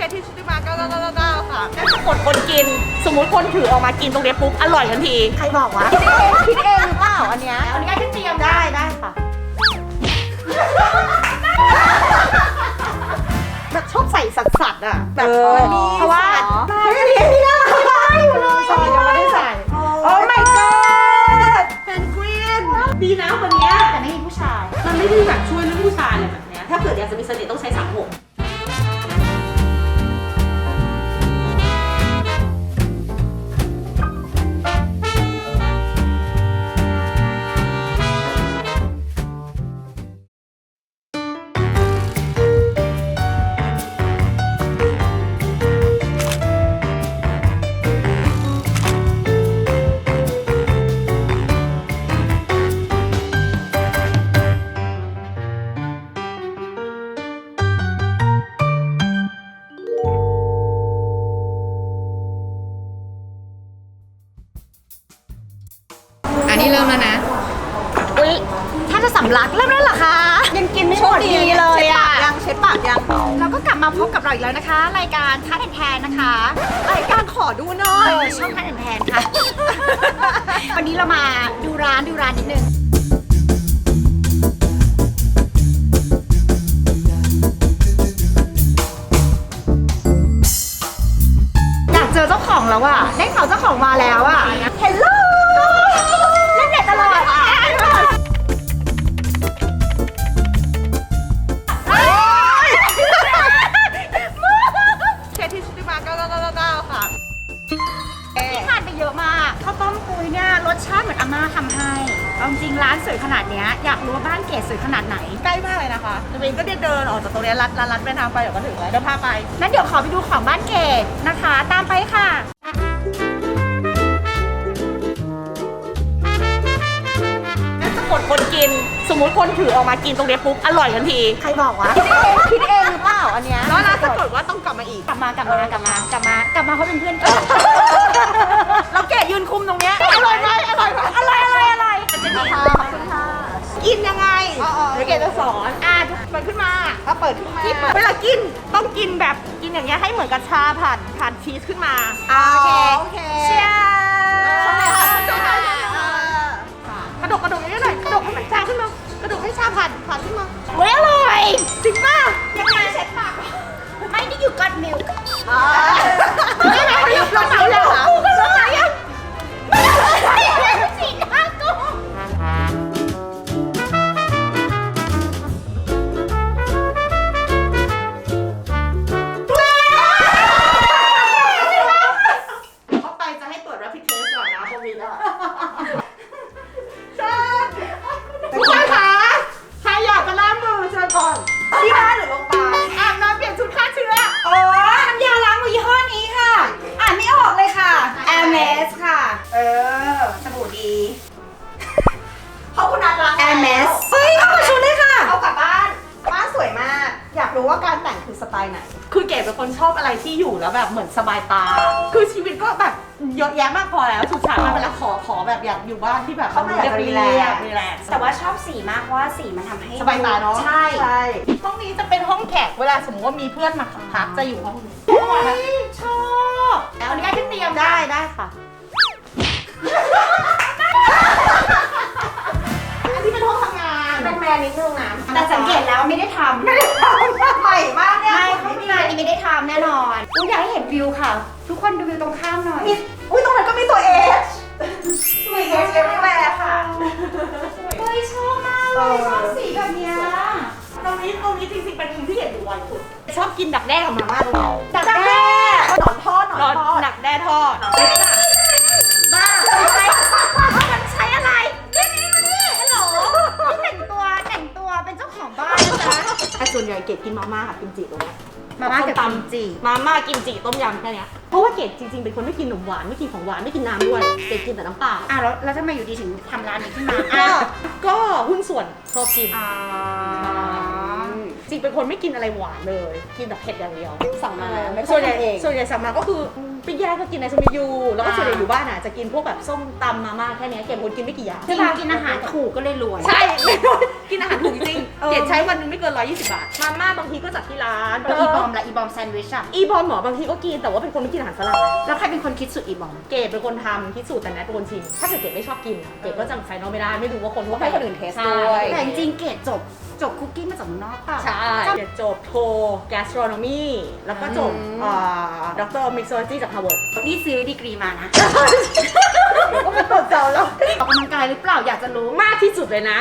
เคที่ชุติมา9999ค่ะถ้ากดคนกิน สมมุติคนถือออกมากินตรงเนี้ยปุ๊บอร่อยทันที ใครบอกวะ คิดเองคิดเองหรือเปล่าอันเนี้ยอันนี้ที่เตรียมได้ได้ค่ะแบบชอบใส่สัตว์ๆอะแบบเออมันมีเพราะว่าสัตเฮ้ยอันนี้อันนี้น่ารักมากอยู่เลยใช่ยังไม่ได้ใส่โอ้โอ้ my god เพนกวินดีนะวันเนี้ยแต่ไม่มีผู้ชาย มันไม่ได้แบบช่วยเรื่องผู้ชายอะไรแบบเนี้ยถ้าเกิดอยากจะมีเสน่ห์ต้องใช้สามหกำลักเริ่มแล้วเหรอคะ ยังกินไม่หมดดีเลยอะยังเช็ดปากยังเราก็กลับมาพบกับเราอีกแล้วนะคะ รายการท้าแทนแทนนะคะรายการขอดูหน่อเอยอช่องท้าแทนแทนค่ะ วันนี้เรามาดูร้านดูร้านนิดนึง ดินออกจากตรงเนี้ยลัดลัดลัดไปทางไปเดี๋ยวก็ถึงแล้วเดี๋ยวพาไปงั้นเดี๋ยวขอไปดูของบ้านเกดนะคะ ตามไปค่ะถ้าจะกดคนกิน สมมุติคนถือออกมากินตรงเนี้ยปุ๊บอร่อยทันทีใครบอกวะคิดเองคิดเองหรือเปล่าอันเนี้ยแล้วนะถ้าเกิดว่าต้องกลับมาอีก กลับมากลับมากลับมากลับมากลับมาเขาเป็นเพื่อนกัน เราแกะยืนคุมตรงเนี้ยอร่อยไหมอร่อยไหมอะไรอะไรอะไรจะดีค่ะขอบคุณค่ะกินยังไงเดี๋ยวเกดจะสอนอะเปิดขึ้นมาก็เปิ ดขึ้นมาเวลากินต้องกินแบบกินอย่างเงี้ยให้เหมือนกับชาผ่านผ่านชีสขึ้นมาโอเคโอเคเชียร์ชอบไหมคะชอบไหมกระดกกระดกอย่างนี้หน่อยกระดกให้มันชาขึ้นมากระดกให้ชาผ่านผ่านขึ้นมาเฮ้ยอร่อยจริงป่ะยังไงเช็ดปากไม่ได้อยู่กัดมิลค์ไม่ไหนเราเราเหมาแล้ว ล์ไหน คือเก๋เป็นคนชอบอะไรที่อยู่แล้วแบบเหมือนสบายตา คือชีวิตก็แบบเยอะแยะมากพอแล้วสุดท้ายมันเป็นละขอขอแบบอยากอยู่บ้านที่แบบเข้ามาอยากเรีรียแลบกซ์ๆรีแลกซ์แต่ว่าชอบสีมากเพราะว่าสีมันทำให้สบายตาเนาะใช่ห้องนี้จะเป็นห้องแขกเวลาสมมติว่ามีเพื่อนมาพักจะอยู่ห้องนี้ชอบแล้วอันนี้ก็ที่เตรียมได้ได้ค่ะ เป็นแมนนิดนึงนะแต่สังเกตแล้วไม่ได้ทำไม่ได้ทำใหม่มากเนี่ยไม่ห้องงานนี้ไม่ได้ทำแน่นอนอุ้ยอยากให้เห็นวิวค่ะ ทุกคนดูวิวตรงข้ามหน่อยมีอุ้ยตรงนั้นก็มีตัว H มี H everywhere ค่ะเฮ้ยชอบมากเลยชอบสีแบบเนี้ยตรงนี้ตรงนี้จริงๆเป็นมุมที่เห็นดูบ่อยสุดชอบกินดักแด้กับมาม่าตรงนี้ดักแด้หนอนทอดหนอนทอดดักแด้ทอด แต่ส่วนใหญ่เกดกินมาม่ากับกิมจิตรงเนี้ยมาม่ากับส้กิมจิ มาม่ากิมจิต้มยำแค่เนี้ยเพราะว่าเกดจริงๆเป็นคนไม่กินขนมหวานไม่กินของหวานไม่กินน้ำด้วยเกดกินแต่น้ำเปล่าอะแล้วแล้วทำไมอยู่ดีถึงทำร้านนี้ขึ้นมาก็อะก็หุ้นส่วนชอบกินอ๋อจริงเป็นคนไม่กินอะไรหวานเลย กินแต่เผ็ดอย่างเดียวสั่งมาเออไม่ส่วนใหญ่ทำเองส่วนใหญ่สั่งมาก็คือปิ้งย่างก็กินในสมิยูแล้วก็ส่วนใหญ่อยู่บ้านอะจะกินพวกแบบส้มตำมาม่าแค่เนี้ยเก็บคนกินไม่กี่อย่าง กินกินอาหารถูกก็เลยรวย ใช่ กินอาหารถูกจริงเออเกดใช้วันหนึงไม่เกิน 120 บาท มาม่าบางทีก็จากที่ร้านแล้วอีบอมละอีบอมแซนด์วิชอะอีบอมหมอบางทีก็กิน แต่ว่าเป็นคนไม่กินอาหารฝรั่งแล้วใครเป็นคนคิดสูตรอีบอม เกดเป็นคนทำคิดสูตรแต่แนทเป็นคนชิม ถ้าเกิดเกดไม่ชอบกินอะเกดก็จะไฟนอลไม่ได้ ไม่รู้ว่าคนทั่วไปให้คนอื่นเทสใช่ด้วยแต่จริงๆเกรดจบจบคุกกี้มาจากเมืองนอกเปล่า ใช่เกดจบโท gastronomy แล้วก็จบอืมอ่าด็อกเตอร์มิกซ์โลจีจาก Harvard นี่ซื้อดีกรีมานะ ก็ไม่ตกใจแล้ว ออกกำลังกายหรือเปล่าอยากจะรู้ มากที่สุดเลยนะ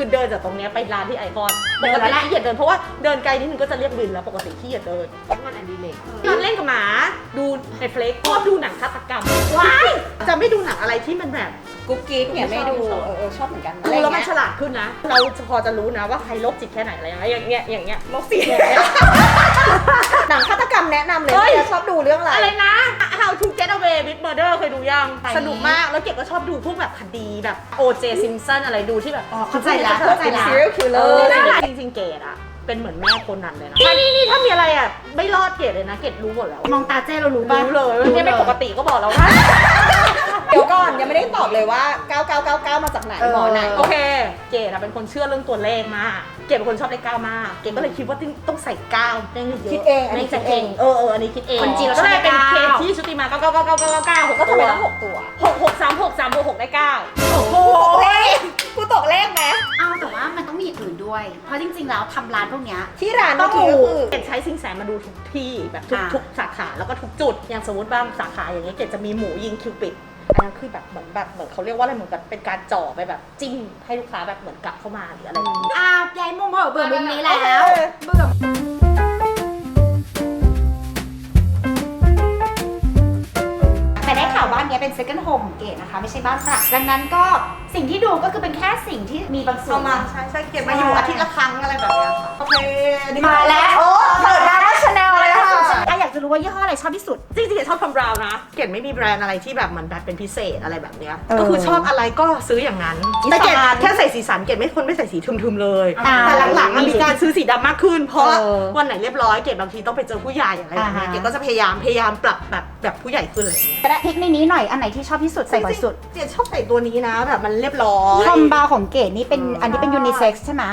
คือเดินจากตรงเนี้ยไปร้านที่ไอคอนเดิปนกแล้ติวแหละขี้เกียจเดินเพราะว่าเดินไกลนิดนึงก็จะเรียกวินแล้วปกติขี้เกียจเดินงานอดิเรกนอนเล่นกับหมาดูในเฟลกก็ดูหนังฆาตกรรมว้ายจะไม่ดูหนังอะไรที่มันแบบกุ๊กกิ๊กเนี่ยไม่ไม่ชอบดูไม่ชอบเออเออชอบเหมือนกันดูแล้วมันอะไรฉเงี้ยลาดขึ้นนะ เราพอจะรู้นะว่าใครโรคจิตแค่ไหนอะไรอย่างเงี้ยอย่างเงี้ยโรคจิต หนังฆาตกรรมแนะนำเลยเฮ้ยพี่จะชอบดูเรื่องอะไร อะไรนะ How to Get Away with Murder เคยดูยังไปสนุกมาก แล้วเก็บก็ชอบดูพวกแบบคดีแบบ O.J. Simpson อะไรดูที่แบบอ๋อเข้าใจละเข้าใจละ serial เอ killer อน่ารักจริงๆเกดอะเป็นเหมือนแม่คนนั้นเลยนะนี่นี่นี่ถ้ามีอะไรอะไม่รอดเกดเลยนะ เกดรู้หมดแล้ว มองตาเจ้เรารู้ป่ะรู้เลยไม่ไม่ปกติก็บอกแล้วว่า เดี๋ยวก่อนยังไม่ได้ตอบเลยว่า 9999 มาจากไหนเออหมอไหน โอเค เกดอะเป็นคนเชื่อเรื่องตัวเลขมาก เกดเป็นคนชอบเลขเก้ามาก เกดก็เลยคิดว่าต้องใส่เก้าได้เยอะคิดเองอันนี้ไม่จะคิดเอง เออเอออันนี้คิดเองคนจีนเราก็เลยเป็นชอบเคเลขสเก้าที่ชุติมาเก้าเก้าเก้าเก้าเก้าเก้าเก้าหกก็ก็ทำทำไมไมต้ต้อองงหกตัวหกหกสามหกสามบวกหกได้เก้าโอ้โหกูตกเลขไหมเอาแต่ว่ามันต้องมีอย่างอื่นด้วย เพราะจริง ๆ แล้วทำร้านพวกเนี้ย ที่ร้านต้เมื่อองกี้ก็คือเกดใช้สิงแสมาดูทุกที่แบบทุกอ่า ทุกสาขาแล้วก็ทุกจุด อย่างสมมติบางสาขาอย่างเงี้ยเกดจะมีหมูยิงคิวปิด อันนั้นคือแบบเหมือนแบบเหมือนเขาเรียกว่าอะไรเหมือนแบบเป็นการจ่อไปแบบจิ้มให้ลูกค้าแบบเหมือนกลับเข้ามาหรืออะไรอย่างเงี้ยอะย้ายมุมเหอะเบื่อมุมนี้แล้วโอเคเบื่อแต่ได้ข่าวบ้านเนี้ยเป็น second home ของเกดนะคะ ไม่ใช่บ้านตระดังนั้นก็สิ่งที่ดูก็คือเป็นแค่สิ่งที่มีบางส่วเอาน มาใช่ใช่เก็บมาอยู่อาทิตย์ละครั้งอะไรแบบเนี้ยค่ะโอเคอันนี้มาแล้ว โอ้เปิดากจะรู้ว่ายี่ห้ออะไรชอบที่สุด จริงๆเกดชอบทอมบราวน์นะ เกดไม่มีแบรนด์อะไรที่แบบเหมันแบบเป็นพิเศษอะไรแบบเนี้ย เออก็คือชอบอะไรก็ซื้ออย่างนั้น แต่เกดแค่ใส่สีสันเกดไม่คนไม่ใส่สีทึมๆเลย อ่าแต่หลังๆอะมีการซื้อสีดำมากขึ้น เพราะเออวันไหนเรียบร้อยเกดบางทีต้องไปเจอผู้ใหญ่อะไรแบบเนี้ยอ่าฮะ เกดก็จะพยายามพยายามปรับแบบแบบผู้ใหญ่ขึ้นอะไรอย่างเงี้ยและพริกในนี้หน่อยอันไหนที่ชอบที่สุดใส่บ่อยสุดเกดชอบใส่ตัวนี้นะแบบมันเรียบร้อยคอมบาของเกดนี่เป็นอันนี้เป็นยูนิเซ็กซ์ใช่ไหม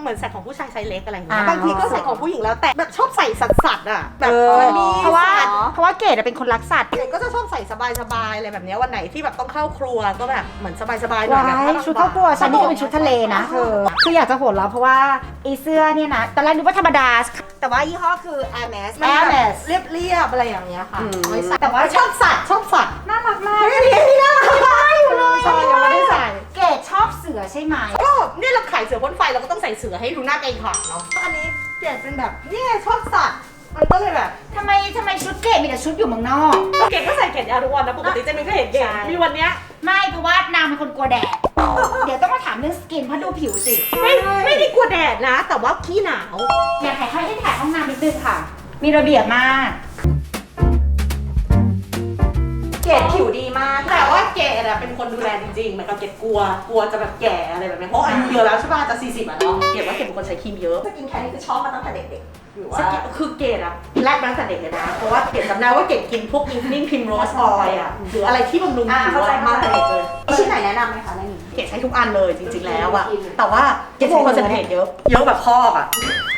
เหมือนใส่ของผู้ชายไซส์เล็กอะไรอย่างเงี้ยอ่าบางทีก็ใส่ของผู้หญิงแล้วแต่แบบชอบใส่สัดๆอะแบบเออมันมีเพราะว่าสัดเพราะว่าเกดอะเป็นคนรักสัตว์ เด็กก็จะชอบใส่สบายๆอะไรแบบเนี้ยวันไหนที่แบบต้องเข้าครัวก็แบบเหมือนสบายๆหน่อยว้าแบบยชุดเข้าวกลัวฉันนี่ก็เป็นชุดทะเลนะเธอคืออยากจะโหดแล้วเพราะว่าไอเสื้อเนี่ยนะตอนแรกนึกว่าธรรมดา แต่ว่ายี่ห้อคือ Hermes มันแบบ Hermes เรียบๆอะไรอย่างเงี้ยค่ะอืมไว้ใส่แต่ว่าชอบสัตว์ชอบสัตว์น่ารักมากไม่ได้ที่น่ารักมากอยู่เลยใช่ยังไม่ได้ใส่เกดชอบเสือใช่ไหมก็เนี่ยเราขายเสือพ่นไฟเราก็ต้องใส่เสือให้ดูหน้าเกรงขามเนาะอันนี้เปลี่ยนเป็นแบบเนี่ยชอบสัตว์มันก็เลยแบบทำไมทำไมชุดเกดมีแต่ชุดอยู่เมืองนอก เก่งก็ใส่เก่งยาวทุกวันนะปกติเจะมีก็เห็นเก่งใช่ มีวันเนี้ยไม่เพราะว่านางเป็นคนกลัวแดด เดี๋ยวต้องมาถามเรื่องสกินเพราะดูผิวสิไม่ไม่ได้กลัวแดดนะ แต่ว่าขี้หนาว อยากถ่ายให้ให้ถ่ายห้องน้ำนิดนึงค่ะ มีระเบียบมาก เกรดผิวดีมากแต่ว่า เกดอะเป็นคนดูแลจริงๆเหมือนกับเกดกลัว กลัวจะแบบแก่อะไรแบบนี้เพราะอายุเยอะแล้วใช่ป่ะจะ 40อะเนาะเกดว่าเกดเป็นคนใช้ครีมเยอะ สกินแคร์นี่คือชอบมาตั้งแต่เด็กๆหรือสว่ากินคือเกดอะแรกมาตั้งแต่เด็กเลยนะ เพราะว่าเกดจำได้ว่าเกดกินพวกอินนิ่งพิมโรสออยอะหรืออะไรที่บำรุงอ่าผิวเข้าใจอะมาตั้งแต่เด็กเลยมีชิ้นไหนแนะนำไหมคะในนี้ เกดใช้ทุกอันเลยจริง ๆ แล้วอะแต่ว่าเกดใช้คอนเซนเทรตเยอะ เยอะแบบพอกอะ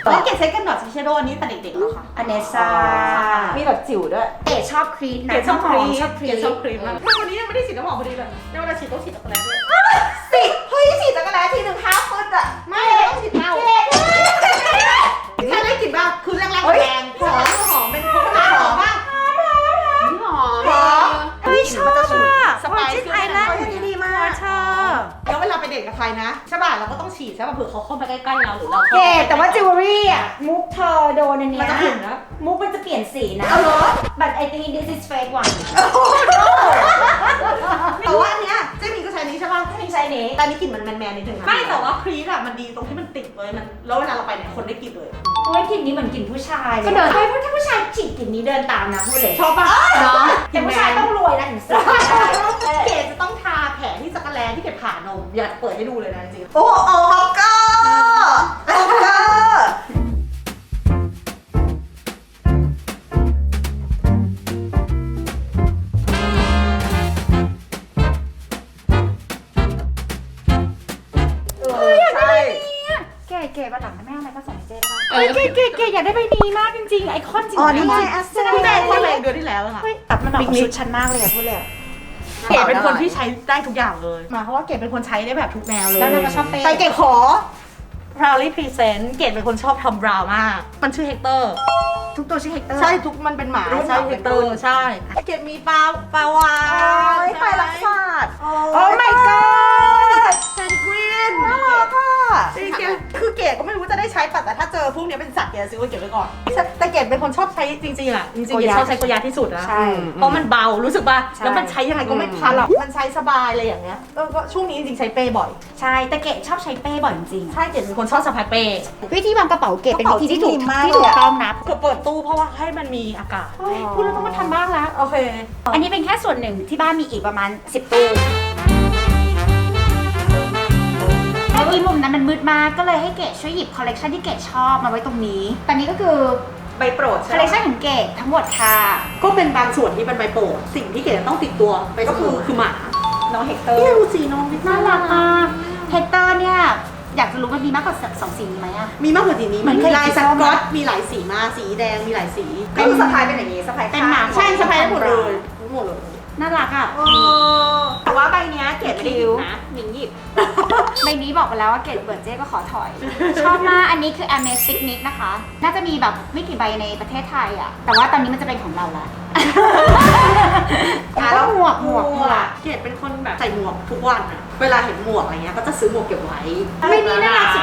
แล้วเกดใช้กันดอทชิเชโดอันนี้แต่เด็กๆแล้วค่ะอเนซ่ามีแบบจิ๋วด้วย เกดชอบครีมนะเกดชอบครีมชอบครีเกมดชอบครีมมากวันนี้ยังไม่ได้ฉีดน้ำหอมพอดีเลยในเวลาฉีดต้องฉีดช็อกโกแลตด้วยสิเฮ้ยฉีดจักรแล้ทีหนึ่งห้าฟุตอะไม่ต้องฉีดเท้าแค่ได้กลิ่นบ้างคือแรงๆเฮ้ยแรงหอมหอมเป็นพวกหอมบ้างหอมหอมเฮ้ยชอบอะ สไปซ์ ไอแลนด์ เฮ้ยดีมาก ชอบ แล้ว เวลาไปเดทกับใครนะใช่ป่ะเราก็ต้องฉีดใช่ป่ะเผื่อเขาเข้ามาใกล้ๆเราหรือเราเกดแต่ว่าจิวเวลรี่อะ มุกเธอโดนอันเนี้มันยจะขุ่นนะมุกมันจะเปลี่ยนสีนะ เอาเหรอ but I think this is fake one แต่ว่าอันเนี้ยเจ๊มีก็ใช้นี้ใช่ป่ะไม่ใช่นี้แต่อันนี้กลิ่นมันแมนๆนิดนึงไม่แต่ว่าครีสอะมันดีตรงที่มันติดเลยมันแล้วเวลาเราไปเนี่ยคนได้กลิ่นเลย โอ้ยกลิ่นนี้เหมือนกลิ่นผู้ชายก็เดิน เฮ้ยถ้าผู้ชายฉีดกลิ่นนี้เดินตามนะพูดเลยชอบป่ะเนาะแต่ผู้ชายต้องรวยนะถึงซื้อได้เก ผ่านม อยากเปิดให้ดูเลยนะจริงโอ้โอ้กเกอร์ฮอกเกอร์เออใช่ เก๋เก๋วันหลังแม่เอาอะไรก็ส่เจได้เออ เก๋เก๋เก๋อยากได้ใบนี้มากจริงๆ ไอคอนจริงๆอ๋อนี่ไงแอสเซน แสดงว่าเไร่เดือนที่แล้วค่ะ เฮ้ยตัดมันออกชุดชั้นมากเลยอะพูดเลยอ เก๋เป็นคนที่ใช้ได้ทุกอย่างเลยหมายความว่าเก๋เป็นคนใช้ได้แบบทุกแนวเลยแล้วนางก็ชอบเป้แต่เก๋ขอ proudly present เก๋เป็นคนชอบทำบราวมาก มันชื่อเฮกเตอร์ ทุกตัวชื่อเฮกเตอร์ใช่ทุกมันเป็นหมารุ่นใช่แบบเฮเป็นกเตอรุ่ร์นใช่ เก๋มีปลาปลาวาโอ้ฬยไปรักษาสตร์โอ้โอ้ my god เพนกวินน่ารักอะจริงๆคือเก๋ก็ไม่รู้จะ ได้ใช้ปัดแต่ถ้าเจอพวกเนี้ยเป็นสัตว์เก๋จะซื้อไว้เก็บไว้ก่อนแต่เก๋เป็นคนชอบใช้จริงๆอะจริงๆเก๋ชอบใช้โกยาที่สุดนะใช่ เพราะมันเบารู้สึกป่ะใช่แล้วมันใช้ยังไงก็ไม่พันหรอกมันใช้สบายเลยอย่างเงี้ยเออก็ช่วงนี้จริงๆใช้เป้บ่อยใช่แต่เกดชอบใช้เป้บ่อยจริงใช่เก๋เป็นคนชอบสะพายเป้ๆวิธีวางกระเป๋าเกดเป็นวิธีที่ถูกกระเป๋าจริงๆมากที่ถูกต้องนะคือเปิดตู้เพราะว่าให้มันมีอากาศเฮ้ยพูดแล้วต้องมาทำบ้างแล้วโอเค อันนี้เป็นแค่ส่วนหนึ่งที่บ้านมีอีกประมาณ 10 ตู้ เมื่อกี้มุมนั้นมันมืดมากก็เลยให้เกดช่วยหยิบคอลเลกชันที่เกดชอบมาไว้ตรงนี้ ตอนนี้ก็คือใบโปรดคใช่อลไหเลมกชันของเกดทั้งหมดค่ะ ก็เป็นบางส่วนที่เป็นใบโปรดสิ่งที่เก๋จะต้องติดตัวไปก็คือคือหมาน้องเฮกเตอร์ นี่ดูสีน้องน่ารักมากเฮกเตอร์เนี่ย อยากจะรู้มันมีมากกว่าสองสีนี้ไหมอะ มีมากกว่าสีนี้เหมืมัอนนมีเคยลายสีสส้มก๊อตอะมีหลายสีมากสีแดงมีหลายสีก็คือสะพายเป็นอย่างนี้สะพายเป็นหมา ใช่สะพายได้หมดเลยหมดเลย น่ารักอะแต่ว่าใบเนี้ยเก๋ไม่ได้หยิบนะหนิงหยิบ ใบนี้บอกไปแล้วว่าเกดเปิดเจ๊ก็ขอถอย ชอบมาก อันนี้คือ a m a z i c Nick นะคะ น่าจะมีแบบไม่กี่ใบในประเทศไทยอะ แต่ว่าตอนนี้มันจะเป็นของเราละอะแล้วหมวกหมวกหมวกเกดเป็นคนแบบใส่หมวกทุกวันอะเวลาเห็นหมวกอะไรเงี้ยก็จะซื้อหมวกเก็บไว้ไม่นี่น่ารักสุด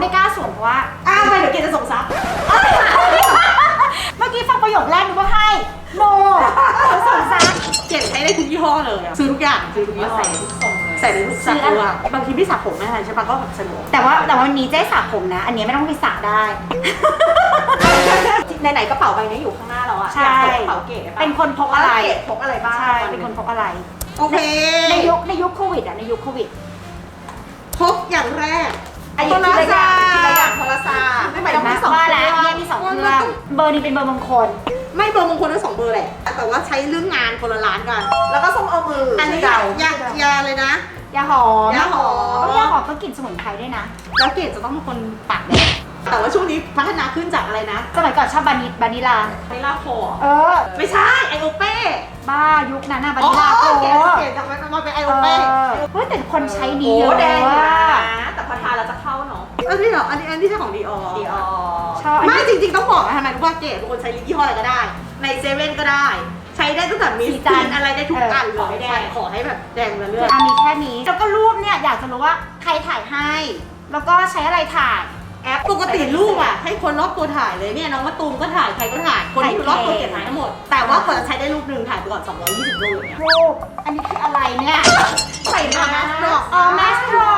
ไม่กล้าสวมเพราะว่าอ้าวไปเดี๋ยวเกดจะส่งซับ เมื่อกี้ฟังประโยคแรกนึกว่าให้โนสงสาร เกดใช้ได้ทุกยี่ห้อเลยอะ ซื้อทุกอย่างซื้อทุกยี่ห้อ ใส่ทุกทรงเลยใส่ได้ทุกสักตัวบางทีไม่สระผมไม่อะไรใช่ปะก็แบบใส่หมวกแต่ว่าแต่ว่าวันนี้เจ๊สระผมนะ อันนี้ไม่ต้องไปสระได้ ไหนๆกระเป๋าใบนี้อยู่ข้างหน้าเราอะใช่ อยากเปิดกระเป๋าเก๋ปะเป็นคนพกอะไรเก๋พกอะไรบ้างใช่เป็นคนพกอะไรโอเคในยุคในยุคโควิดอะในยุคโควิดพกอย่างแรกอันนี้ทีละอย่างทีละอย่างโทรศัพท์ไม่หมายถึงมามีสองว่าแล้วเครื่เนี่ยมีสองเครื่องเบอร์นี้เป็นเบอร์มงคล ไม่เบอร์มงคลทั้งสองเบอร์แหละ แต่ว่าใช้เรื่องงานคนละร้านกัน แล้วก็ส้มเอามืออัอันนี้เก่ายายาเลยนะ ยาหอมยาหอมยาหอมก็กลิ่นสมุนไพรด้วยนะ แล้วเกดจะต้องเป็นคนปากแดงแต่ว่าช่วงนี้พัฒนาขึ้นจากอะไรนะสมัยก่อนชอบบานิบานิลาไนล่าโคอเออ ไม่ใช่ไอโอเป้บ้ายุคนั้นน่ะบาอ๋อนิลาโคเกดเกดจะมามาเป็นไอโอเป้เออเฮ้ยแต่คนใช้ดีโอ้เยอะแดงอยู่ว่ะนะแต่พอทานแล้วจะเข้าเนาะเออนี่เหรออันนี้อันนี้ใช่ของดีออดีออชอบอันไม่นี้จริงๆต้องบอกนะทำไมรู้ว่าเกดเป็นคนใช้ลิปยี่ห้ออะไรก็ได้ ในเซเว่นก็ได้ ใช้ได้ตั้งแต่มีสีจัสีนทร์อะไรได้ทุกอันเออขอให้เลยแดงใช่ขอให้แบบแดงละเลือด อะมีแค่นี้ แล้วก็รูปเนี่ยอยากจะรู้ว่าใครถ่ายให้ แล้วก็ใช้อะไรถ่าย แอปปกติรูปอะ ให้คนรอบตัวถ่ายเลยเนี่ยน้องมะตูมก็ถ่ายใครก็ถ่ายคนที่อยู่รอบตัวเก็บถ่ายทั้งหมด แต่ว่าเปิดใช้ได้รูปหนึ่งถ่ายไปก่อน 220รูปอย่างเงี้ยรูป อันนี้คืออะไรเนี่ย ใส่มาแมสดอกอ๋อแมสทรอ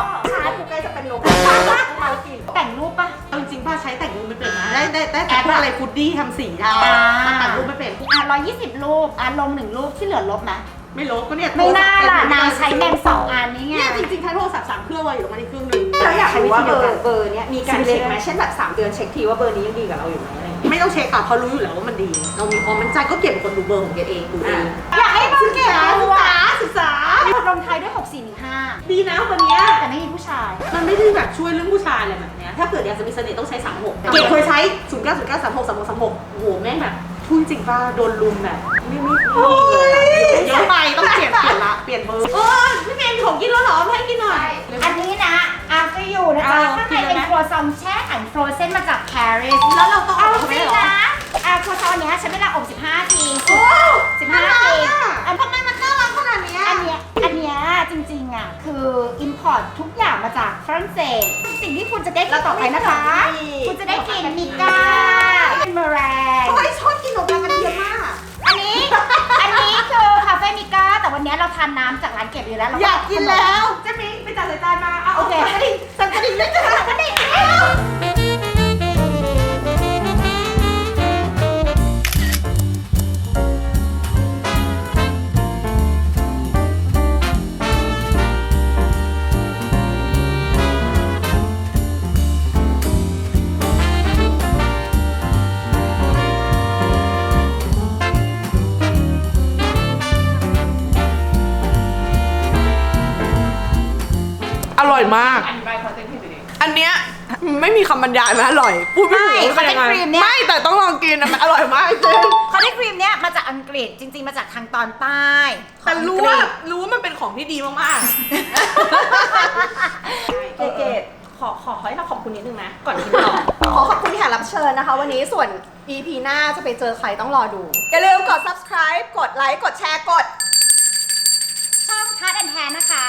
ปชาร์จกูใกล้จะเป็นลม ได้ได้ได้แต่พวกอะไรฟุดดี้ทำสีได้อ่าแต่งรูปไม่เป็น อะร้อยยี่สิบรูปอะลงหนึ่งรูปที่เหลือลบนะไม่ลบก็เนี่ยไม่น่าล่ะโทรศัพท์นางใช้แมงสองอันนี้ไง เนี่ยจริงๆใช้โทรศัพท์สามเครื่องไว้อยู่ตรงนี้เครื่องหนึงเราอยากรู้ว่าเบอใช้วิธีเดียวกันร์เบอร์เนี้ยมีการเช็คไหมเช่นแบบ 3 เดือนเช็คทีว่าเบอร์นี้ยังดีกับเราอยู่ไหมอะไรอย่างเงี้ยไม่ต้องเช็คค่ะเพราะรู้อยู่แล้วว่ามันดี เรามีความมั่นใจก็เก็บเป็นคนดูเบอร์ของเกดเองดูเองอยากให้เบอร์เก๋ศึกษาดูศึกอะษาศึกษาลงท้ายด้วย6 4 1ดีนะวันเนี้ย5แต่ไม่มีผู้ชายมัน ไม่ได้แบบช่วยเรื่องผู้ชายอะไรแบบเนี้ยถ้าเกิดอยากจะมีเสน่ห์ต้องใช้36เกดเคยใช้0 9 0 9 3 6 3 6 3 6โอ้โหแม่งแบบพูดจริงป่ะโดนลุมแบบไม่ไม่ไม่ดีเยอะไปต้องเปลี่ยนเปลี่ยนละเปลี่ยนเบอร์เออพี่เมย์มีของกินแล้วเหรอให้กินหน่อยอันนี้นะอาฟอยู่นะจ๊ะเอาข้างในเป็นครัวซองแช่แข็งโฟรเซนมาจากปารีสแล้วเราต้องเอาเอาจไปริงเหรอนะอาครัวซองเนี้ยใช้เวลาอบ15ทีโอ้15นาทีอันทำไมมันน่ารักขนาดเนี้ยอันเนี้ยอันเนี้ยจริงๆอะคืออิมพอร์ตทุก รั่งเศส สิ่งที่คุณจะได้กินต่อไปนะคะ คุณจะได้กินมิก้าเป็นเมอแรงทำไมชอบกินขนมปังกระเทียมมาก อันนี้ อันนี้คือคาเฟ่มิก้า แต่วันเนี้ยเราทานน้ำจากร้านเก็บอยู่แล้วเรอยากกินแล้วเจะมีไปจัดใส่จานมาเอาโอเคสั่งกระดิ่งสั่งกระดิ่งด้วยจ้ะกระดิ่ง มากอันเนี้ยไม่มีคำบรรยายมันอร่อยพูดไม่ถูกว่าเไงไคทครีมเนี่ย ไม่แต่ต้องลองกินนะมันอร่อยมากจริงคอนเทนต์ครีมเนี่ยมาจากอังกฤษจริง ๆ มาจากทางตอนใต้แต่รู้ว่ารู้ว่ามันเป็นของที่ดีมากๆเกตรดขอขอให้เราขอบคุณนิดนึงนะ ก่อนกินต่อ ขอขอบคุณแขกรับเชิญนะคะ วันนี้ส่วน EP หน้าจะไปเจอใครต้องรอดู อย่าลืมกด subscribe กดไลค์กดแชร์กด ช่องทาร์ดแอนแทนนะคะ